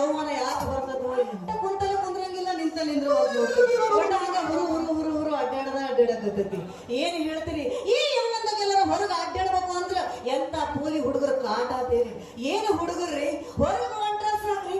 ಅವಮಾನ ಯಾಕೆ ಬರ್ತದೋ ಕುಂತಲ್ಲ ಕುಂದ್ರಂಗಿಲ್ಲ ನಿಂತಲ್ಲಿ ನಿಂದ್ರು ಬಟ್ ಹುರು ಹುರು ಹುರು ಹುರು ಅಡ್ಡಾಡದ ಅಡ್ಡಾಡಕತ್ತೈತಿ. ಏನ್ ಹೇಳ್ತೀರಿ? ಈ ಯಮಂದಾಗೆಲ್ಲರ ಹೊರಗೆ ಅಡ್ಡಾಡ್ಬೇಕು ಅಂದ್ರ ಎಂತ ಕೂಲಿ ಹುಡುಗರು ಕಾಟ ಬೇರೆ ಏನು ಹುಡುಗರ್ರಿ? ಹೊರಗೆ ಹೊಂಟ್ರ ಸಾಕ್ರಿ.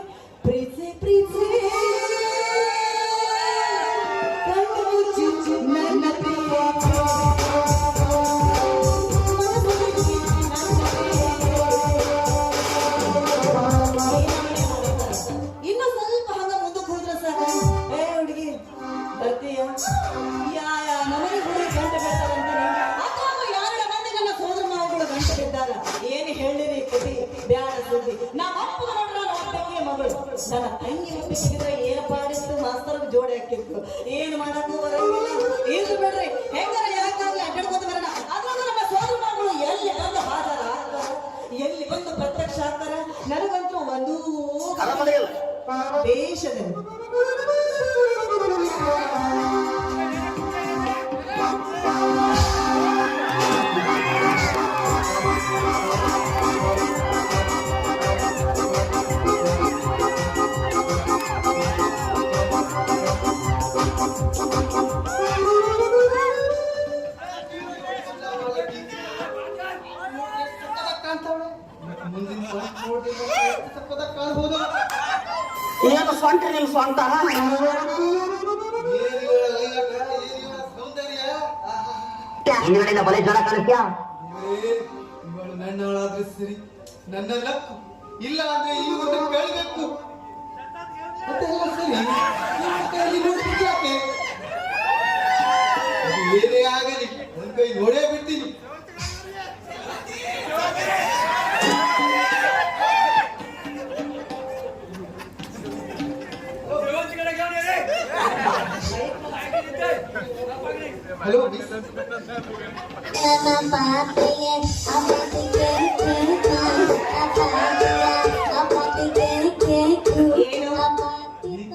ನನಗಂತೂ ಒಂದೂ ದೇಶದಲ್ಲಿ ಏನು ಸ್ವಂತ ಬಲೆ ಜ್ವರ ನನ್ನವಳಾದ್ರೆ ಸರಿ ನನ್ನ ಇಲ್ಲ ಅಂದ್ರೆ ಈ ಕೇಳ್ಬೇಕು ಅದೆಲ್ಲ ಸರಿ. ಆಗಲಿ, ನನ್ನ ಕೈ ನೋಡೇ ಬಿಡ್ತೀನಿ. ಹಲೋ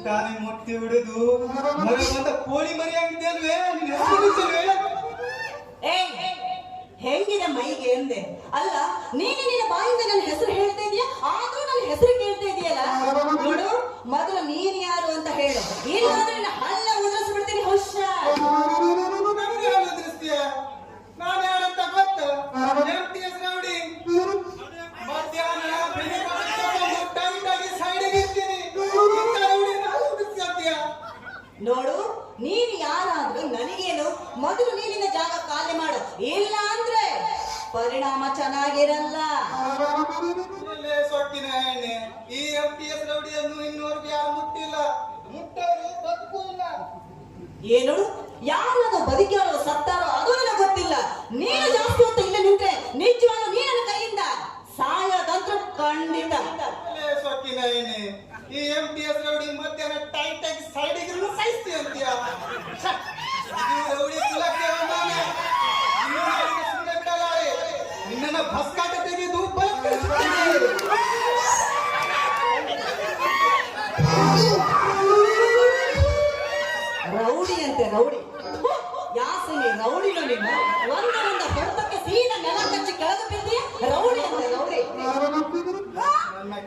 ತಾನೇ ಮೊಟ್ಟೆ ಹಿಡಿದು ಬಂದ ಕೋಳಿ ಮರಿ ಆಗಿದ್ದೆ ಅಲ್ವೇ ಹೆಸರು? ಏಯ್ ಹೆಂಗಿದೆ ಮೈಗೆ ಎಂದೆ? ಅಲ್ಲ ನೀನು ನಿನ್ನ ಬಾಯಿಂದ ನನ್ನ ನೋಡು ನೀನು ಯಾರಾದ್ರೂ ನನಗೇನು ಮೊದಲು ನೀನಿನ ಜಾಗ ಖಾಲಿ ಮಾಡು. ಇಲ್ಲ ಅಂದ್ರೆ ಪರಿಣಾಮ ಚೆನ್ನಾಗಿರಲ್ಲ. ಸೊಟ್ಟಿನ ಎಣ್ಣೆ. ಈ ಎಂ ಪಿ ಎಸ್ ರೌಡಿಯನ್ನು ಇನ್ನೂರ್ಗೆ ಯಾರು ಮುಟ್ಟಿಲ್ಲ. ಮುಟ್ಟೋರು ಬದುಕು ಇಲ್ಲ ಏನು ಯಾರು ಬದುಕಿರೋ ಸತ್ತಾರೋ ಅದು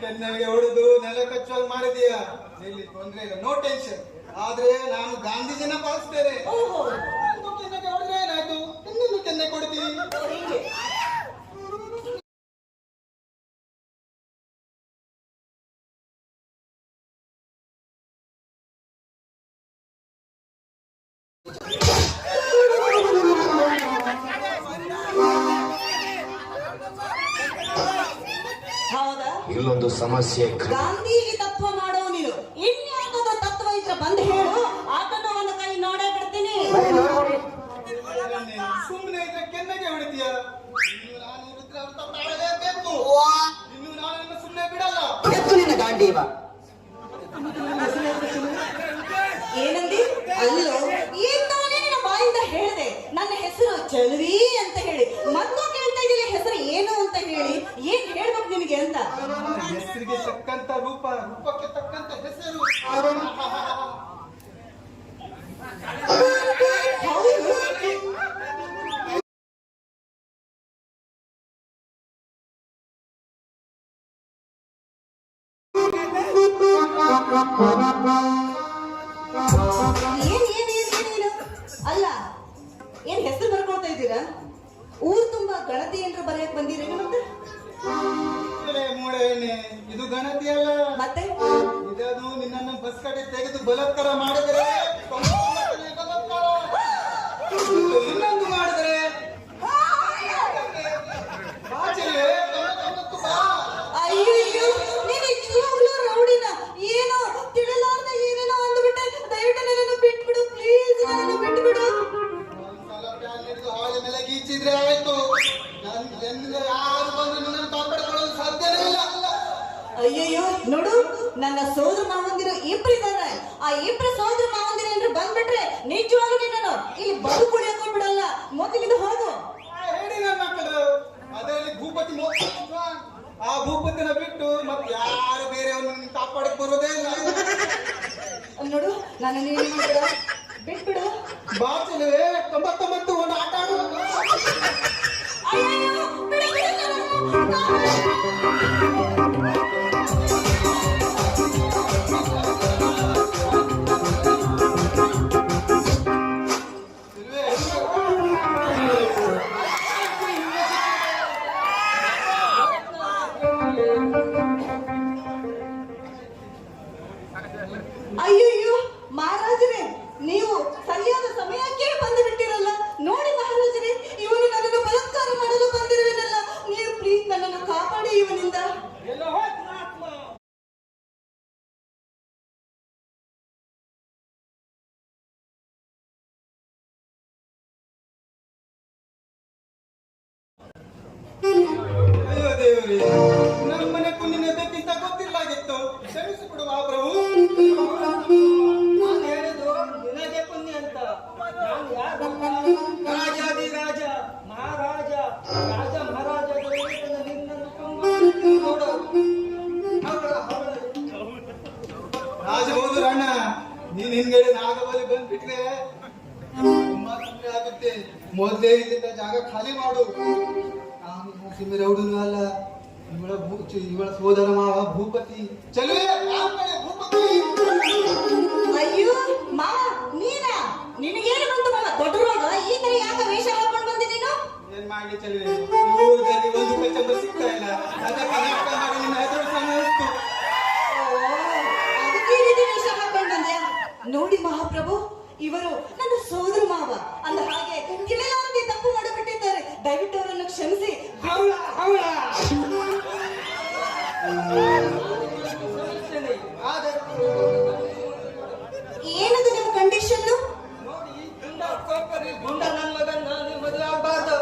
ಕೆನ್ನೆಗೆ ಹೊಡೆದು ನೆಲ ಕಚ್ಚುವಾಗ ಮಾಡಿದೀಯ ಇಲ್ಲಿ ತೊಂದ್ರೆ ಇಲ್ಲ ನೋ ಟೆನ್ಷನ್ ಆದ್ರೆ ನಾನು ಗಾಂಧೀಜಿನ ಪಾಲಿಸ್ತೇನೆ. ಕೆನ್ನೆಗೆ ಹೊಡೆದ್ರೆ ಏನಾಯ್ತು? ಇನ್ನೊಂದು ಕೆನ್ನೆ ಕೊಡ್ತೀನಿ. ಹಿಂಗೆ ಇಲ್ಲೊಂದು ಸಮಸ್ಯೆ ಗಾಂಧೀಜಿ ತತ್ವ ಮಾಡೋ ನೀನು. ಇನ್ಯಾವುದೋ ತತ್ವ ಇದ್ರೆ ಬಂದು ಹೇಳು. ಆತನ ಅವನ ಕೈ ನೋಡೇ ಬಿಡ್ತೀನಿ. ಸುಮ್ಮನೆ ಇದ್ರೆ ಕೆನ್ನೆಗೆ ಹೊಡಿತೀಯ? ಇನ್ನು ನಾನು ಸುಮ್ಮನೆ ಬಿಡಲ್ಲ. ಎತ್ತು ನಿನ್ನ ಗಾಂಡೀವ ಏನಂದಿ? ಅಲ್ಲೋ ಈಗ ತಾನೇ ನಿನ್ನ ಬಾಯಿಂದ ಹೇಳಿದೆ. ನನ್ನ ಹೆಸರು ಚಲವಿ ಅಂತ ಹೇಳಿ ಮತ್ತು ಕೇಳ್ತಾ ಇದ್ದೀನಿ ಹೆಸರು ಏನು ಅಂತ ಹೇಳಿ ಏನ್ ಹೇಳ್ಬೇಕು ನಿನಗೆ ಅಂತ ಹೆಸರಿಗೆ ತಕ್ಕಂತ ರೂಪ, ರೂಪಕ್ಕೆ ತಕ್ಕಂತ ಹೆಸರು. ಅಲ್ಲ, ಏನ್ ಹೆಸರು ಬರ್ಕೊಳ್ತಾ ಇದ್ದೀರಾ? ಊರ್ ತುಂಬಾ ಗಣತಿ ಏನ್ರ ಬರೆಯಕ್ ಬಂದಿರೇನು ಮತ್ತೆ ಇದು ಗಣತಿ ಅಲ್ಲ ಮತ್ತೆ? ಇದದು ನಿನ್ನನ್ನು ಬಸ್ ಕಡೆ ತೆಗೆದು ಬಲಾತ್ಕಾರ ಮಾಡಿದರೆ ನೋಡು ಅಯ್ಯೋ ದೇವರೇ ನಮ್ಮನೆ ಕುಂದಿನ ಬೇಕಿಂತ ಗೊತ್ತಿಲ್ಲಾಗಿತ್ತು. ಕ್ಷಮಿಸಿಬಿಡುವ ಪ್ರಭು. ನಾನು ಹೇಳಿದ್ದು ನಿನಗೆ ಪುಣ್ಯ ಅಂತ. ನಾನು ಯಾರು ರಾಜಾದಿ ರಾಜ ಮಹಾರಾಜ ರಾಜ ಮಹಾರಾಜಗಳು ನಿನ್ನನ್ನು ನೋಡು. ಅಣ್ಣ ನೀನ್ ಹಿಂದ್ಗಡೆ ನಾಗಬಲಿ ಬಂದ್ಬಿಟ್ರೆ ತುಂಬಾ ತೊಂದ್ರೆ ಆಗುತ್ತೆ. ಮೊದ್ಲೇ ಇಲ್ಲಿಂದ ಜಾಗ ಖಾಲಿ ಮಾಡು. ನರಸಿಂಹ ಅಲ್ಲ. ಇವಳ ಭೂ ಇವಳ ಸೋದರ ಮಾವ ಭೂಪತಿ. ಚಲುವೆ ಭೂಪತಿ. ಅಯ್ಯೋ ಮಾ ನೀನಾ? ನಿನಗೇನು ಬಂತು ಮಾವ? ದೊಡ್ಡ ರೋಗ? ಈ ತರ ಯಾಕೆ ವೇಷ ಹಾಕೊಂಡು ಬಂದಿ ನೀನು? ಏನ್ ಮಾಡ್ಲಿ ಚಲುವೆ ಈ ಊರಲ್ಲಿ ಒಂದು ಕಚ್ಚಂಬ ಸಿಗ್ತಾ ಇಲ್ಲ. ಅದಕ್ಕೆ ನಾಟಕ ಮಾಡಿ ನಿನ್ನ ಹೆಸರು ಸಮಯಿಸ್ತು ಓ, ಅದಕ್ಕೆ ಈ ರೀತಿ ವೇಷ ಹಾಕೊಂಡು ಬಂದ್ಯಾ? ನೋಡಿ ಮಹಾಪ್ರಭು ಇವರು ನನ್ನ ಸೋದರ ಮಾವ. ಅಂದ ಹಾಗೆ ತಿಳಿಲಾರದೆ ತಪ್ಪು ಮಾಡಿಬಿಟ್ಟಿದ್ದಾರೆ. ದಯವಿಟ್ಟು ಅವರನ್ನು ಕ್ಷಮಿಸಿ. ಹವಳ ಆದರೆ ಏನದು ನಿಮ್ಮ ಕಂಡೀಷನ್ ನೋಡಿ ಗುಂಡ ಕೋಪರಿ ಗುಂಡ ನನ್ನ ಮಗನ್ ನಾನು ಮದುವೆ ಆಗ್ಬಾರ್ದು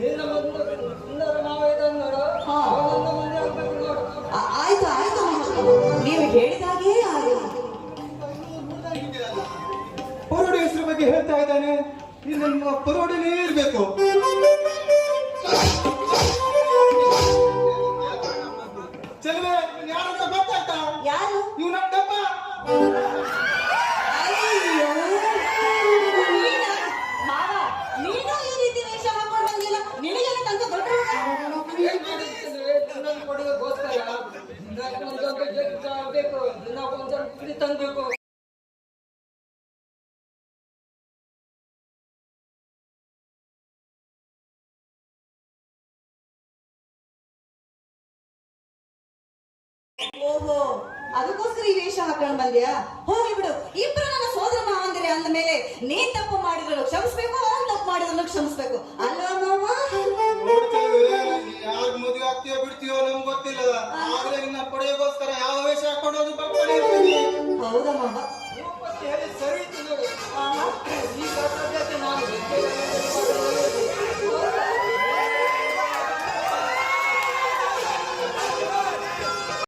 ನಿನ್ನ ನೋಡು. ಅವನನ್ನ ಮದುವೆ ಆಗ್ಬೇಕು ನೋಡು ಆಯ್ತು ಆಯ್ತು ನೀವು ಹೇಳಿದಾಗೇ ಆಗಲಿ ಪರೋಡಿ ಹೆಸರು ಬಗ್ಗೆ ಹೇಳ್ತಾ ಇದ್ದಾನೆ. ಇಲ್ಲಿ ನಮ್ಮ ಪರೋಡಿನೇ ಇರ್ಬೇಕು. ಓಹೋ ಅದಕ್ಕೋಸ್ಕರ ಈ ವೇಷ ಹಾಕೊಂಡು ಬಂದ್ಯಾ ಹೋಗಿ ಬಿಡು. ಇಬ್ರು ನನ್ನ ಸೋದರ ಮಾವಂದಿರಿ ಅಂದ ಮೇಲೆ ನೀನ್ ತಪ್ಪು ಮಾಡಿದ್ರು ಕ್ಷಮಿಸ್ಬೇಕು ಅವ್ನು ತಪ್ಪು ಮಾಡಿದ್ರು ಕ್ಷಮಿಸ್ಬೇಕು. ಅಲ್ಲ ಮಾವ? ಯಾರು ಮದುವೆ ಆಗ್ತೀಯೋ ಬಿಡ್ತೀಯೋ ನಮ್ಗೆ ಗೊತ್ತಿಲ್ಲ. ಆದ್ರೆ ನಿನ್ನ ಪಡೆಯೋಗೋಸ್ಕರ ಯಾವ ವೇಷ ಹಾಕೊಂಡು ಅದು ಬರ್ತಾನೆ ಇರ್ತೀನಿ ಹೌದಾ ಮಾವ? ನಾನು